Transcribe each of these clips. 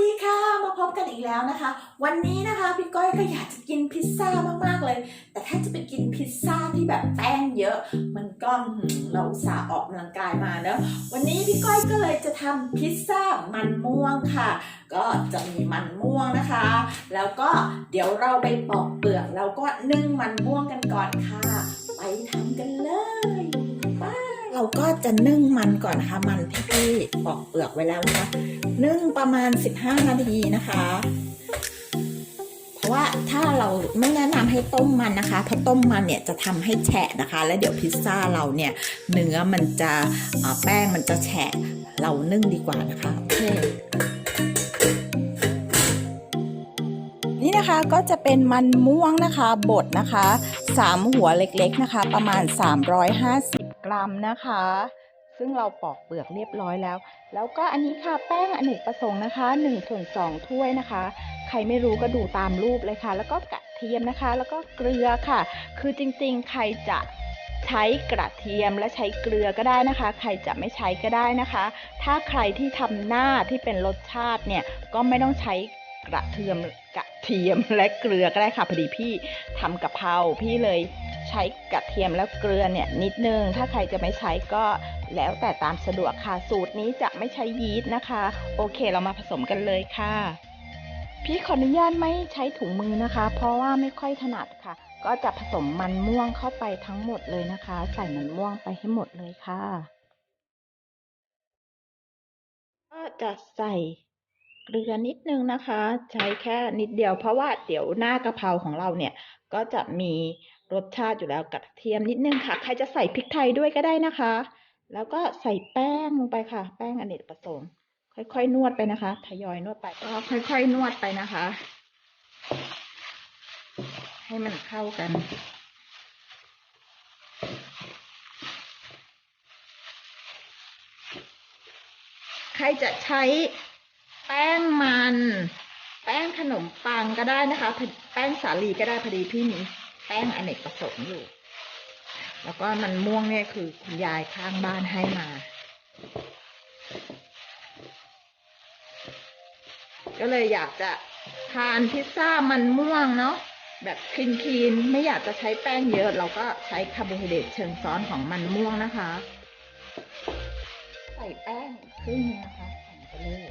ดีค่ะ มาพบกันอีกแล้วนะคะ วันนี้นะคะพี่ก้อยก็อยากจะกินพิซซ่ามากๆเลย แต่ถ้าจะไปกินพิซซ่าที่แบบแป้งเยอะ มันก็เราสาออกกำลังกายมาเนอะวันนี้พี่ก้อยก็เลยจะทำพิซซ่ามันม่วงค่ะ ก็จะมีมันม่วงนะคะ แล้วก็เดี๋ยวเราไปปอกเปลือกแล้วก็นึ่งมันม่วงกันก่อนค่ะ ไปทำกันเลย เราก็จะนึ่งมันก่อนนะคะมันที่พี่ปอกเปลือกไว้แล้วนะคะนึ่งประมาณ 15 นาทีนะคะ เพราะว่าถ้าเราไม่แนะนำให้ต้มมันนะคะเพราะต้มมันเนี่ยจะทำให้แฉะนะคะ แล้วเดี๋ยวพิซซ่าเราเนี่ยเนื้อมันจะแป้งมันจะแฉะเรานึ่งดีกว่านะคะโอเคนี่นะคะก็จะเป็นมันม่วงนะคะบดนะคะสามหัวเล็กๆนะคะ ประมาณ 350 มนะคะ ซึ่งเราปอกเปลือกเรียบร้อยแล้ว แล้วก็อันนี้ค่ะแป้งอเนกประสงค์นะคะ1ส่วน2ถ้วยนะคะ ใครไม่รู้ก็ดูตามรูปเลยค่ะ แล้วก็กระเทียมนะคะ แล้วก็เกลือค่ะ คือจริงๆ ใครจะใช้กระเทียมและใช้เกลือก็ได้นะคะ ใครจะไม่ใช้ก็ได้นะคะ ถ้าใครที่ทำหน้าที่เป็นรสชาติเนี่ยก็ไม่ต้องใช้กระเทียมกระเทียมและเกลือก็ได้ค่ะพอดีพี่ทำกะเพราพี่เลย ใช้กระเทียมและเกลือเนี่ยนิดนึง ถ้าใครจะไม่ใช้ก็แล้วแต่ตามสะดวกค่ะ สูตรนี้จะไม่ใช้ยีสต์นะคะ โอเคเรามาผสมกันเลยค่ะ พี่ขออนุญาตไม่ใช้ถุงมือนะคะ เพราะว่าไม่ค่อยถนัดค่ะ ก็จะผสมมันม่วงเข้าไปทั้งหมดเลยนะคะ ใส่มันม่วงไปให้หมดเลยค่ะก็จะใส่เกลือนิดนึงนะคะ ใช้แค่นิดเดียวเพราะว่าเดี๋ยวหน้ากะเพราของเราเนี่ยก็จะมี รสชาติอยู่แล้วกระเทียมนิดนึงค่ะ ใครจะใส่พริกไทยด้วยก็ได้นะคะ แล้วก็ใส่แป้งลงไปค่ะ แป้งอเนกประสงค์ค่อยๆนวดไปนะคะทยอยนวดไปก็ค่อยๆนวดไปนะคะ ให้มันเข้ากัน ใครจะใช้แป้งมัน แป้งขนมปังก็ได้นะคะ แป้งสาลีก็ได้พอดีพี่มี แป้งอเนกประสงค์อยู่ แล้วก็มันม่วงเนี่ยคือคุณยายข้างบ้านให้มา ก็เลยอยากจะทานพิซซ่ามันม่วงเนาะแบบคลีนๆไม่อยากจะใช้แป้งเยอะ เราก็ใช้คาร์โบไฮเดรตเชิงซ้อนของมันม่วงนะคะ ใส่แป้งครึ่งนึงนะคะใส่ไปเลย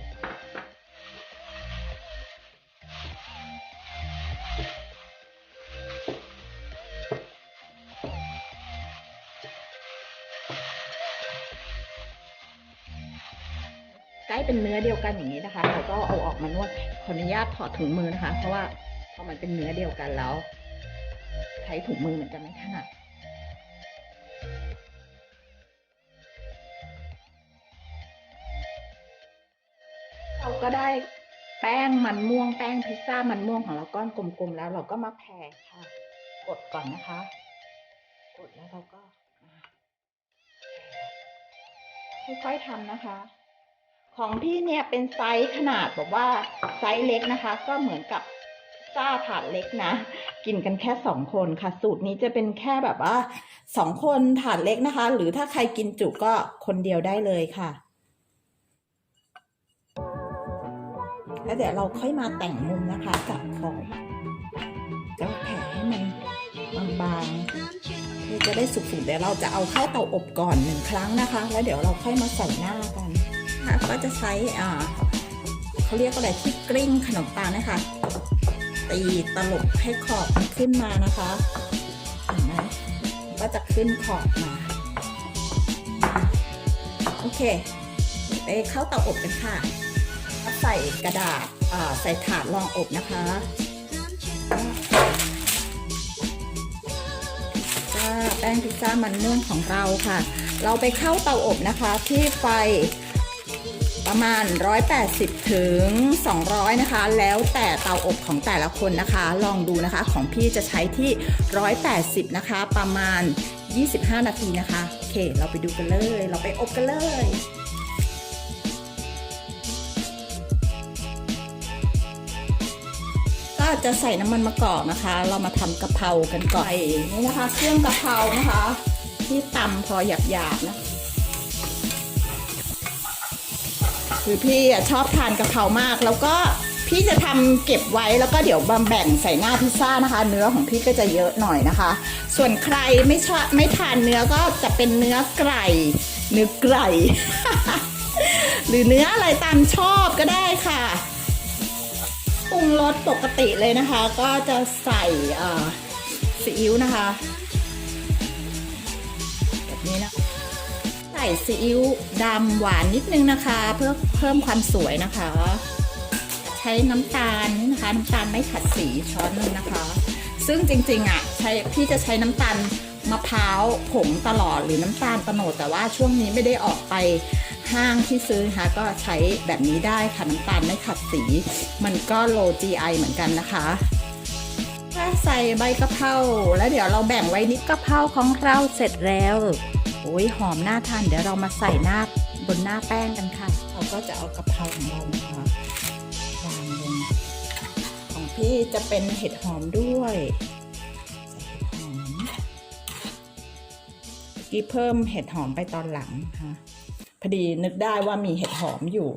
เป็นเนื้อเดียวกันอย่างนี้นะคะ เราก็เอาออกมานวดขออนุญาตถอดถุงมือนะคะ เพราะว่าพอมันเป็นเนื้อเดียวกันแล้ว ใช้ถุงมือมันจะไม่ถนัดเราก็ได้แป้งมันม่วงแป้งพิซซ่ามันม่วงของเราก้อนกลมๆแล้วเราก็มาแผ่ค่ะ กดก่อนนะคะ กดแล้วเราก็ค่อยๆทำนะคะ ของพี่เนี่ยเป็นไซส์ขนาดแบบว่าไซส์เล็กนะคะ ก็เหมือนกับซ่าถาดเล็กนะ กินกันแค่สองคนค่ะ สูตรนี้จะเป็นแค่แบบว่าสองคนถาดเล็กนะคะ หรือถ้าใครกินจุก็คนเดียวได้เลยค่ะแล้วเดี๋ยวเราค่อยมาแต่งมุมนะคะกับขอบก็แผ่ให้มันบางๆเพื่อจะได้สุกๆเดี๋ยวเราจะเอาเข้าเตาอบก่อนหนึ่งครั้งนะคะ แล้วเดี๋ยวเราค่อยมาใส่หน้ากัน ค่ะก็จะใช้อ่าเขาเรียกอะไรที่กลิ้งขนมปังนะคะตีตลบให้ขอบมันขึ้นมานะคะเห็นไหมก็จะขึ้นขอบมาโอเค ไปเข้าเตาอบกันค่ะใส่กระดาษใส่ถาดรองอบนะคะแป้งพิซซ่ามันม่วงของเราค่ะ เราไปเข้าเตาอบนะคะที่ไฟ ประมาณ 180 ถึง 200 นะคะ แล้วแต่เตาอบของแต่ละคนนะคะ ลองดูนะคะของพี่จะใช้ที่ 180 นะคะ ประมาณ 25 นาทีนะคะ โอเค เราไปดูกันเลย เราไปอบกันเลยก็จะใส่น้ำมันมะกอกนะคะ เรามาทำกะเพรากันก่อนนี่นะคะ เครื่องกะเพรานะคะ ที่ตำพอหยาบๆนะคือ คือพี่ชอบทานกะเพรามาก แล้วก็พี่จะทำเก็บไว้แล้วก็เดี๋ยวบำแบ่งใส่หน้าพิซซ่านะคะ เนื้อของพี่ก็จะเยอะหน่อยนะคะ ส่วนใครไม่ชอบไม่ทานเนื้อก็จะเป็นเนื้อไก่เนื้อไก่หรือเนื้ออะไรตามชอบก็ได้ค่ะปรุงรสปกติเลยนะคะ ก็จะใส่ซีอิ๊วนะคะ แบบนี้นะ ส่ซีอิ๊วดำหวานนิดนึงนะคะ เพื่อเพิ่มความสวยนะคะ ใช้น้ำตาลนะคะน้ำตาลไม่ขัดสีช้อนนึงนะคะ ซึ่งจริงๆอะใช้พี่จะใช้น้ำตาลมะพร้าวผงตลอดหรือน้ำตาลตโนดแต่ว่าช่วงนี้ไม่ได้ออกไปห้างที่ซื้อนะคะก็ใช้แบบนี้ได้ค่ะน้ำตาลไม่ขัดสี มันก็โล GI เหมือนกันนะคะถ้าใส่ใบกะเพราแล้วเดี๋ยวเราแบ่งไว้นิดกะเพราของเราเสร็จแล้ว โอ้ยหอมน่าทานเดี๋ยวเรามาใส่หน้าบนหน้าแป้งกันค่ะ เราก็จะเอากะเพราของเรานะคะวางลงของพี่จะเป็นเห็ดหอมด้วยใส่เห็ดหอมกี้เพิ่มเห็ดหอมไปตอนหลังค่ะพอดีนึกได้ว่ามีเห็ดหอมอยู่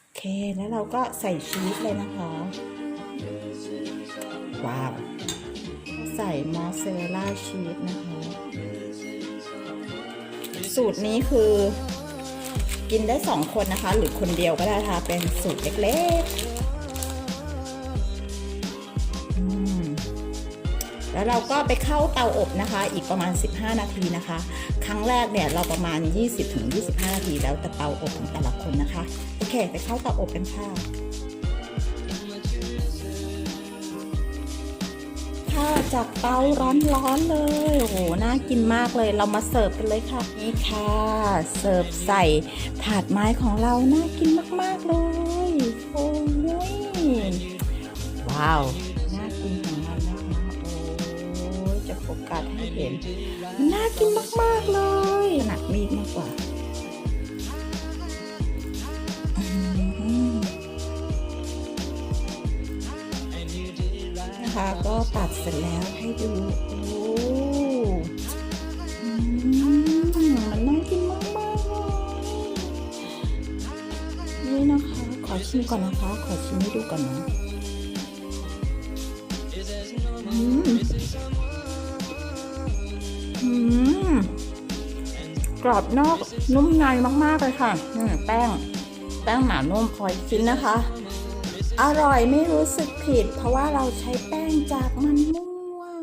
โอเคแล้วเราก็ใส่ชีสเลยนะคะ ว้าว ใส่มอสซาเรลล่าชีสนะคะ สูตรนี้คือ กินได้สองคนนะคะ หรือคนเดียวก็ได้ค่ะ เป็นสูตรเล็กๆ แล้วเราก็ไปเข้าเตาอบนะคะ อีกประมาณ 15 นาทีนะคะ ครั้งแรกเนี่ยเราประมาณ 20-25 นาทีแล้วแต่เตาอบของแต่ละคนนะคะ โอเค ไปเข้าเตาอบกันค่ะ ค่ะ จากเตาร้อนๆเลย โอ้โห น่ากินมากเลย เรามาเสิร์ฟกันเลยค่ะ นี่ค่ะ เสิร์ฟใส่ถาดไม้ของเรา น่ากินมากๆเลย โอ้ย ว้าว น่ากินของมันนะคะโอ้ยจะโฟกัสให้เห็น มันน่ากินมากๆเลยขนาดมีดมากกว่า นะคะ ก็ตัดเสร็จแล้วให้ดูโอ้มันน่ากินมากๆนี่นะคะ ขอชิมก่อนนะคะ ขอชิมให้ดูก่อนนะอืมอืมกรอบนอกนุ่มในมากๆเลยค่ะนี่แป้ง แป้งหนานุ่มพออีกชิ้นนะคะ อร่อยไม่รู้สึกผิด เพราะว่าเราใช้แป้งจากมันม่วง